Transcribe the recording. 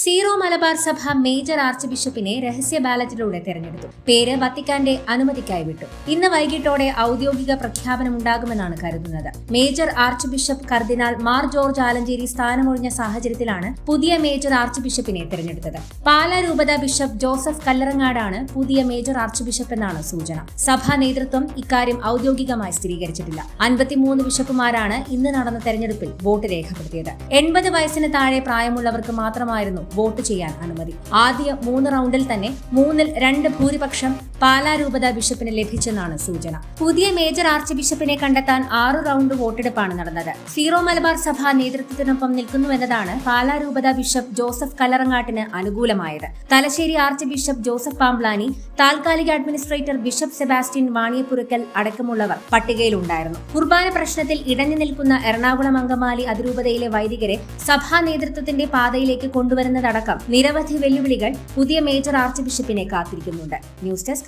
Zero Malabar സഭ major arch ബിഷപ്പിനെ രഹസ്യ ബാലറ്റിലൂടെ തെരഞ്ഞെടുത്തു. പേര് വത്തിക്കാന്റെ അനുമതിക്കായി വിട്ടു. ഇന്ന് വൈകിട്ടോടെ ഔദ്യോഗിക പ്രഖ്യാപനം ഉണ്ടാകുമെന്നാണ് കരുതുന്നത്. Major archbishop cardinal Mar George Alencherry സ്ഥാനമൊഴിഞ്ഞ സാഹചര്യത്തിലാണ് പുതിയ മേജർ ആർച്ച് ബിഷപ്പിനെ തെരഞ്ഞെടുത്തത്. പാലാ രൂപത ബിഷപ്പ് ജോസഫ് കല്ലറങ്ങാടാണ് പുതിയ മേജർ ആർച്ച് ബിഷപ്പ് എന്നാണ് സൂചന. സഭാ നേതൃത്വം ഇക്കാര്യം ഔദ്യോഗികമായി സ്ഥിരീകരിച്ചിട്ടില്ല. അൻപത്തിമൂന്ന് ബിഷപ്പുമാരാണ് ഇന്ന് നടന്ന തെരഞ്ഞെടുപ്പിൽ വോട്ട് രേഖപ്പെടുത്തിയത്. എൺപത് വയസ്സിന് താഴെ പ്രായമുള്ളവർക്ക് മാത്രമായിരുന്നു വോട്ട് ചെയ്യാൻ അനുമതി. ആദ്യ മൂന്ന് റൗണ്ടിൽ തന്നെ മൂന്നിൽ രണ്ട് ഭൂരിപക്ഷം പാലാ രൂപത ബിഷപ്പിന് ലഭിച്ചെന്നാണ് സൂചന. പുതിയ മേജർ ആർച്ച് ബിഷപ്പിനെ കണ്ടെത്താൻ ആറ് റൗണ്ട് വോട്ടെടുപ്പാണ് നടന്നത്. സീറോ മലബാർ സഭ നേതൃത്വത്തിനൊപ്പം നിൽക്കുന്നുവെന്നതാണ് പാലാ രൂപത ബിഷപ്പ് ജോസഫ് കല്ലറങ്ങാട്ടിന് അനുകൂലമായത്. Thalassery archbishop Joseph Pamplany താൽക്കാലിക അഡ്മിനിസ്ട്രേറ്റർ ബിഷപ്പ് സെബാസ്റ്റ്യൻ വാണിയപ്പുറക്കൽ അടക്കമുള്ളവർ പട്ടികയിലുണ്ടായിരുന്നു. കുർബാന പ്രശ്നത്തിൽ ഇടഞ്ഞു നിൽക്കുന്ന എറണാകുളം അങ്കമാലി അതിരൂപതയിലെ വൈദികരെ സഭാ നേതൃത്വത്തിന്റെ പാതയിലേക്ക് കൊണ്ടുവരുന്നതടക്കം നിരവധി വെല്ലുവിളികൾ പുതിയ മേജർ ആർച്ച് ബിഷപ്പിനെ കാത്തിരിക്കുന്നുണ്ട്. News desk